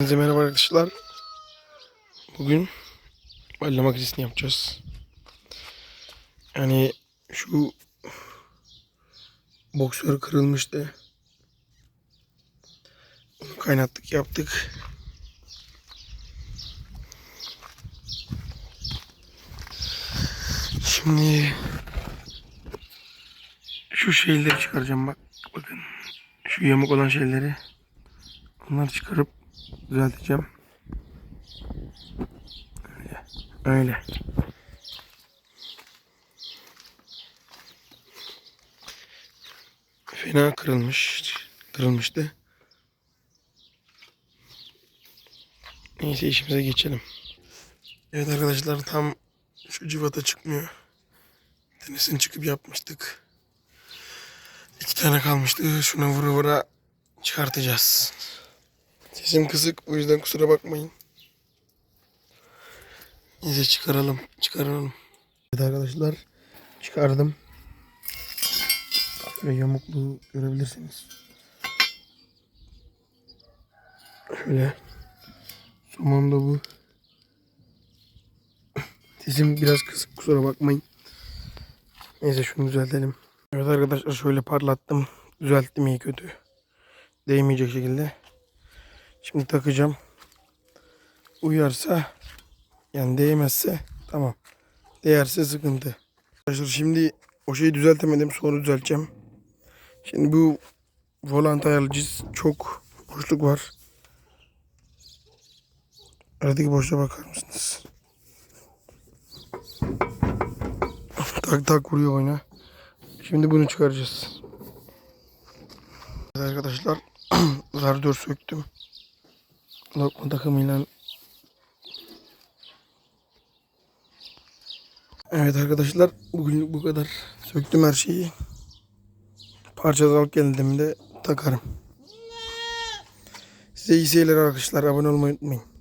Herkese merhaba arkadaşlar. Bugün balya makinesini yapacağız. Yani şu boksör kırılmıştı. Onu kaynattık yaptık. Şimdi şu şeyleri çıkaracağım bak. Bakın. Şu yamuk olan şeyleri. Bunları çıkarıp düzelteceğim. Öyle. Öyle. Fena kırılmış. Kırılmıştı. Neyse işimize geçelim. Evet arkadaşlar tam şu civata çıkmıyor. Denesini çıkıp yapmıştık. İki tane kalmıştı. Şuna vura vura çıkartacağız. Sesim kısık o yüzden kusura bakmayın. Neyse çıkaralım. Çıkaralım. Evet arkadaşlar çıkardım. Şöyle yamukluğu görebilirsiniz. Şöyle. Somon da bu. Sesim biraz kısık kusura bakmayın. Neyse şunu düzeltelim. Evet arkadaşlar şöyle parlattım. Düzelttim iyi kötü. Değmeyecek şekilde. Şimdi takacağım. Uyarsa yani değmezse tamam. Değerse sıkıntı. Arkadaşlar şimdi o şeyi düzeltemedim sonra düzelteceğim. Şimdi bu volant ayarlayıcı çok boşluk var. Aradaki boşluğa bakar mısınız? tak tak vuruyor oyuna. Şimdi bunu çıkaracağız. Evet arkadaşlar radyatör söktüm. Lokma takımıyla Evet arkadaşlar bugün bu kadar. Söktüm her şeyi. Parça alıp geldiğimde takarım. Size iyi seyirler arkadaşlar. Abone olmayı unutmayın.